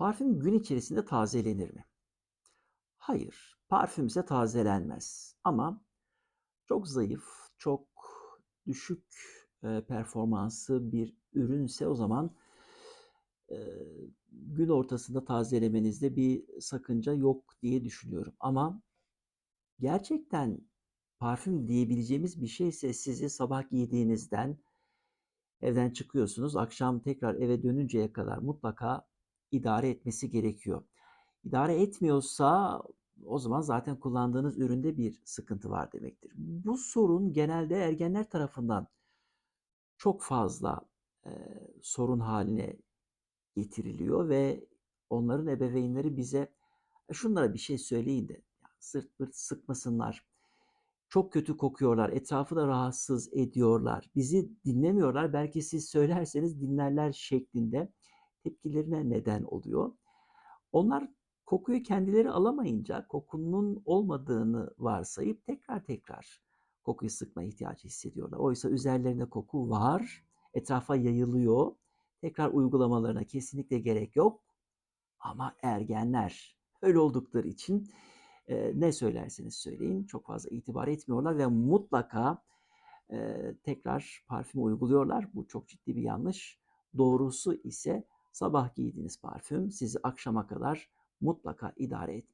Parfüm gün içerisinde tazelenir mi? Hayır, parfüm ise tazelenmez. Ama çok zayıf, çok düşük e, performansı bir ürünse o zaman e, gün ortasında tazelemenizde bir sakınca yok diye düşünüyorum. Ama gerçekten parfüm diyebileceğimiz bir şeyse sizi sabah giydiğinizden evden çıkıyorsunuz, akşam tekrar eve dönünceye kadar mutlaka idare etmesi gerekiyor. İdare etmiyorsa o zaman zaten kullandığınız üründe bir sıkıntı var demektir. Bu sorun genelde ergenler tarafından çok fazla e, sorun haline getiriliyor ve onların ebeveynleri bize "E, şunlara bir şey söyleyin de sırt pırt sıkmasınlar. Çok kötü kokuyorlar, etrafı da rahatsız ediyorlar. Bizi dinlemiyorlar. Belki siz söylerseniz dinlerler şeklinde tepkilerine neden oluyor. Onlar kokuyu kendileri alamayınca kokunun olmadığını varsayıp tekrar tekrar kokuyu sıkma ihtiyacı hissediyorlar. Oysa üzerlerinde koku var, etrafa yayılıyor. Tekrar uygulamalarına kesinlikle gerek yok. Ama ergenler öyle oldukları için e, ne söylerseniz söyleyin çok fazla itibar etmiyorlar ve mutlaka e, tekrar parfüm uyguluyorlar. Bu çok ciddi bir yanlış. Doğrusu ise sabah giydiğiniz parfüm sizi akşama kadar mutlaka idare etmeli.